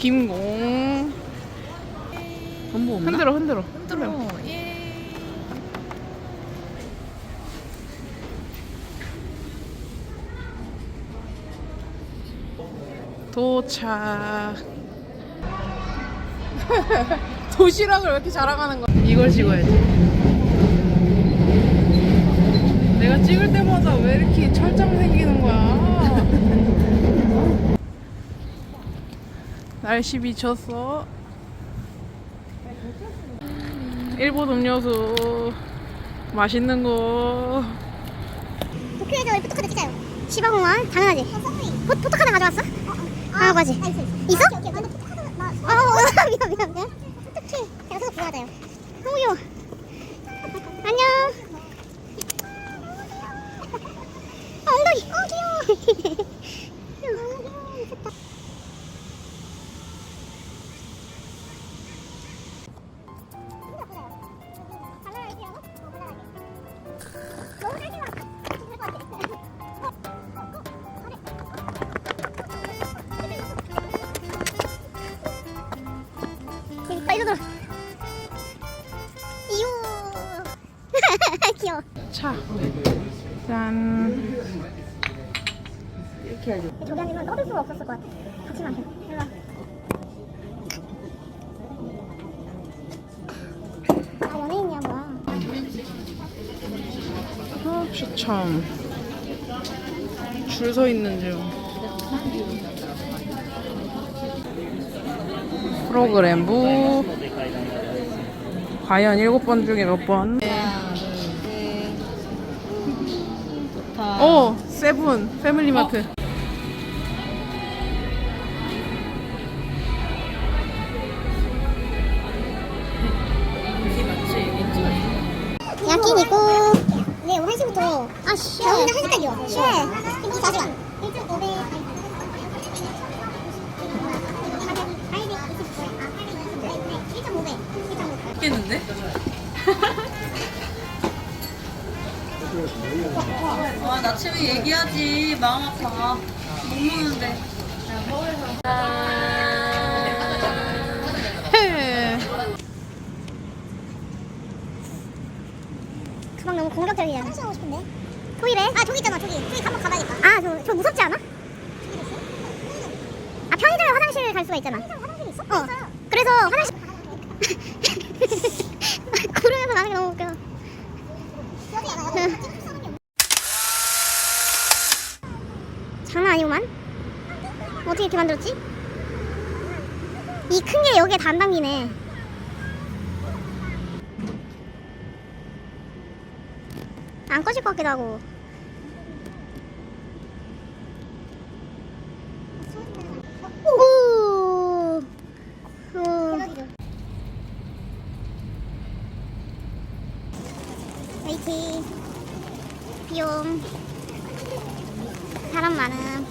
김공. 전부 없나? 흔들어. 흔들어. 흔들어. 예. 도착. 도시락을 왜 이렇게 자랑하는 거야? 이걸 찍어야지. 내가 찍을 때마다 왜 이렇게 철장 생기는 거야 날씨 미쳤어 일본 음료수 맛있는 거 도쿄에서 우리 포토카드 찍자요. 시바공원 당연하지. 포, 포토카드 가져왔어? 아, 맞지. 있어? 있어? 어, 어, 미안, 미안, 미안. 어떡해. 서서 구하자요. 너무 귀여워. 차. 짠. 저기 아니면 떠들 수가 없었을 것 같아 같이 마셔 일로와 아 연예인이야 뭐야 추첨. 줄 서 있는 중. 프로그램부. 과연 일곱 번 중에 몇 번? 오, 세븐 패밀리마트. 맞지? 야끼니고 네 오늘 1시부터 아 쉣. 나 오늘 1시까지요 쉣 아, 나침이 얘기하지. 마음 아파. 못 먹는데. 헤. 가방 너무 공격적이야 화장실 가고 싶은데 저기래 아 저기 있잖아 저기 저기 한번 가봐야겠다 아 저 저 무섭지 않아? 아 편의점에 화장실 갈 수가 있잖아 화장실 있어? 어 그래서 화장실 구름에서 나는 게 너무 웃겨 장난 아니구만 어떻게 이렇게 만들었지? 이 큰 게 여기에 담기네 안 꺼질 것 같기도 하고. 오. 오. 웨이팅. 비용. 사람 많음.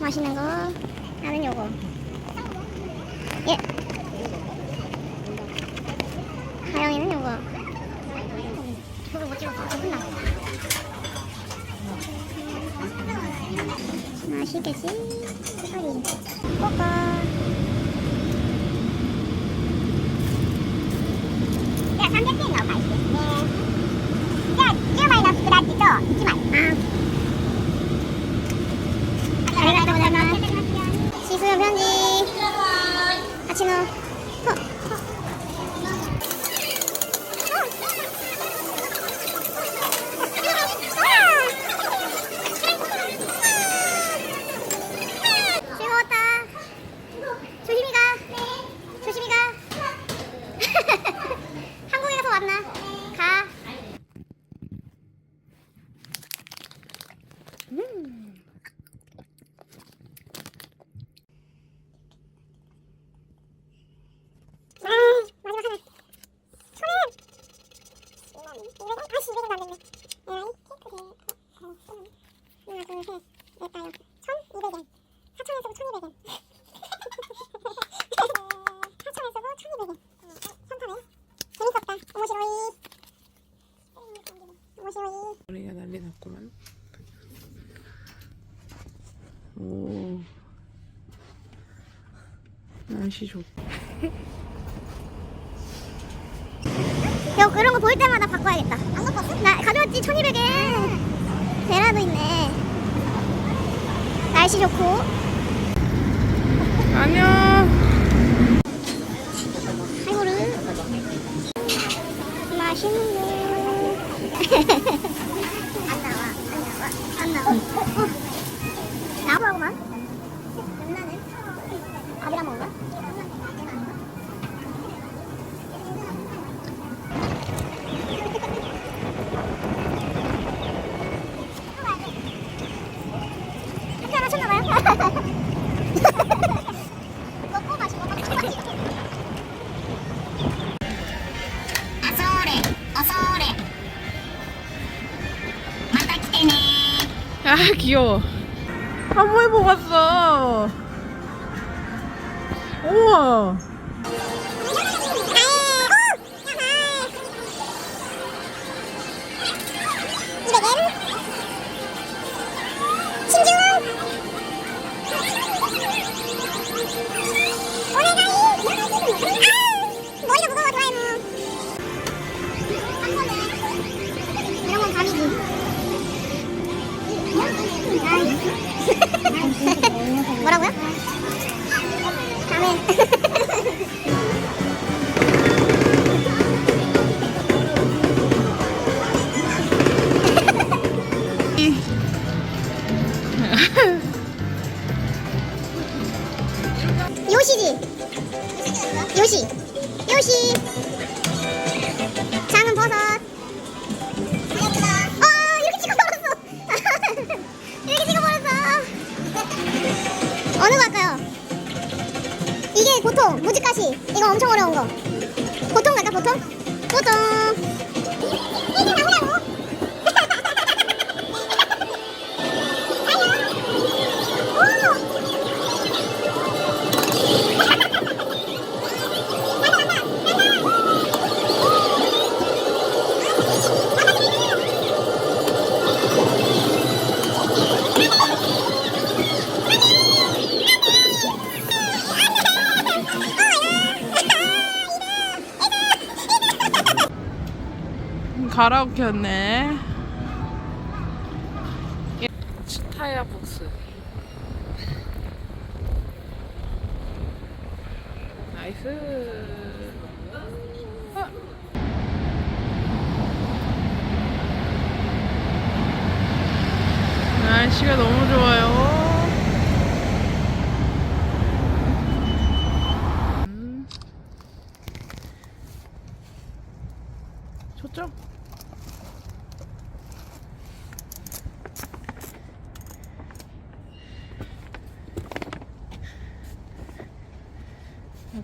맛있는 거. 나는 요거. 예. 하영이는 요거. 저걸 못 찍었어. 저 혼나. 맛있겠지? 빨리. 뽀까. 야, 300개 나와, 맛있게. 네. 우리가 난리 났구만. 오. 날씨 좋. 야 그런 거볼 때마다 바꿔야겠다. 안 바꿨어? 나 가져왔지 1200에. 베라도 있네. 날씨 좋고. 안녕. 아이고를. 맛있는 거. 안 나와, 안 나와, 안나 아 귀여워. 한번 왔어. 우와. 머리가 요시지. 요시. 요시. 작은 버섯 아 이렇게 찍어버렸어. 이렇게 찍어버렸어. 어느 거 할까요? 이게 보통 무지가시. 이거 엄청 어려운 거. 보통 갈까 보통? 보통 가라오케였네. 치타야 북스. 나이스. 아. 날씨가 너무 좋아요. 음. 좋죠?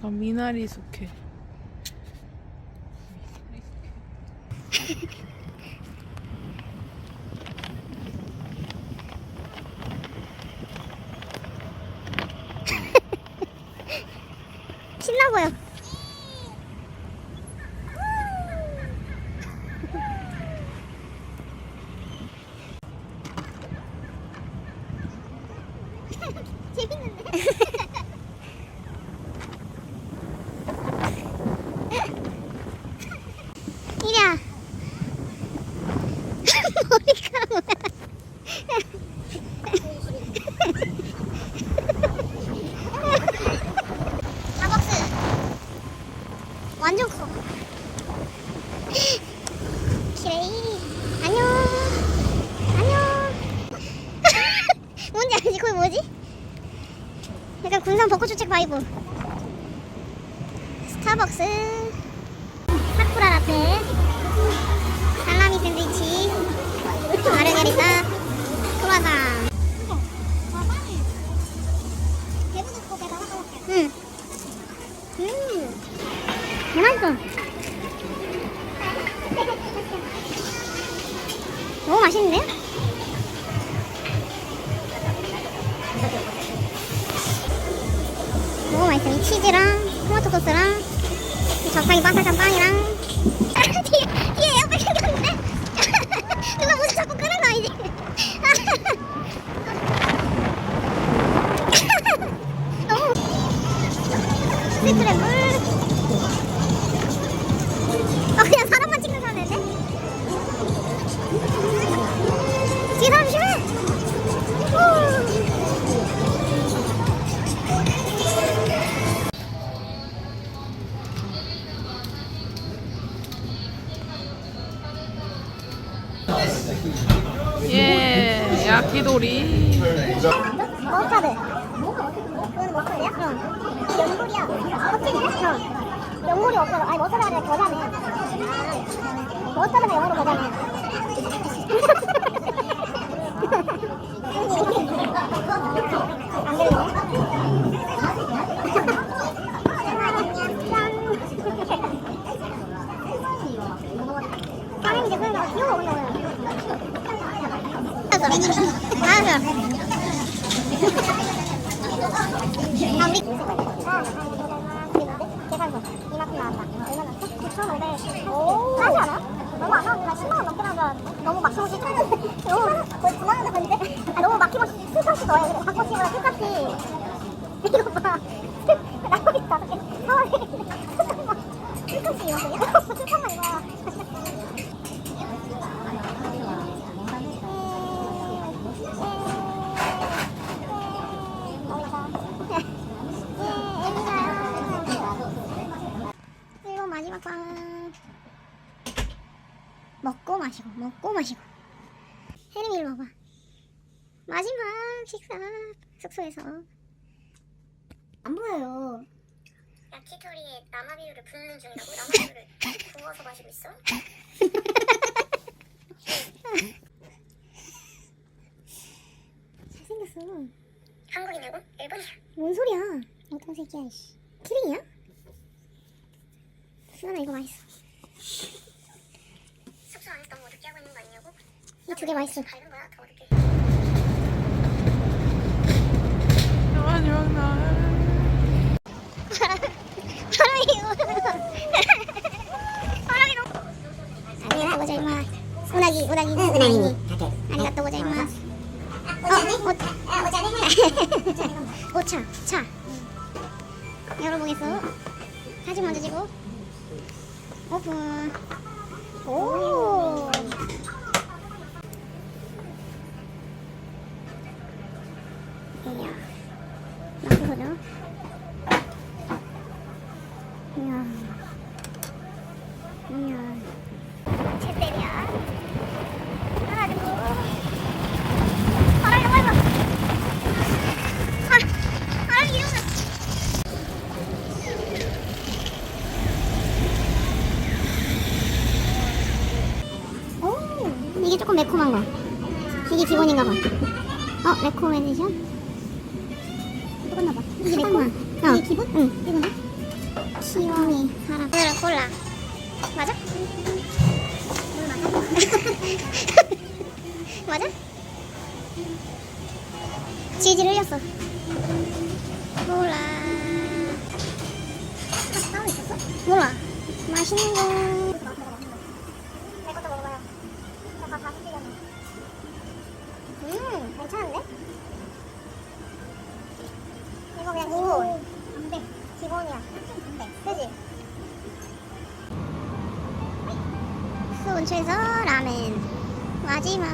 약간 미나리 숙회. 신나 보여 Bye-bye. 예, 야끼도리. 머스타드. 그거는 머스타드야? 응. 이 연골이야. 껍질이야? 응. 연골이 없어. 아니 머스타드가 아니라 겨자네. 아, 머스타드가 영어로 겨자네. 안 되네. 짱. 이제 그냥 이거 먹는다고요. 알았어. 아, 우리 계산서 이만큼 나왔다. 얼마 나왔어? 9,500. 오. 싸지 않아? 너무 안 나오니까 10만 원 넘게 나가. 너무 막힘없이 너무 거의 9만 원 나갔는데? 아, 너무 막힘없이 바꿔치면 술값이 이거 봐. 나머지 다섯 개. 먹고 마시고 먹고 마시고 혜림이 이리 와봐 마지막 식사. 숙소에서. 안 보여요. 야 키토리에 남아비유를 붓는 중이라고? 남아비유를 부어서 마시고 있어? 잘생겼어. 한국이냐고? 일본이야? 뭔 소리야? 어떤 새끼야 씨. 키링이야? 수연아 이거 맛있어. 숙소 안에서 너무 어둡게 하고 있는 거 아니냐고? 이 두 개 맛있어. 밝은 거야? 더 어둡게 마지막 날. 아니야 고자이마 우나기 우나기 우나기 아리가또 고자이마 어, 오, 오차 차 열어보겠어 사진 먼저 찍고 오픈 오 조금 매콤한 거 이게 기본인가 봐 어? 레코멘데이션? 똑같나 봐 이게 매콤? 어. 이게 기본? 응 이거는? 키와미 사람 오늘은 콜라 맞아? 물 맞아? 질질 흘렸어 따로 있었어? 몰라 맛있는 거 내 것도 먹어봐요 약간 다섯 개잖아 음 괜찮은데? 이거 그냥 기본 안돼 기본이야. 안돼 그지? 수 근처에서 라멘. 마지막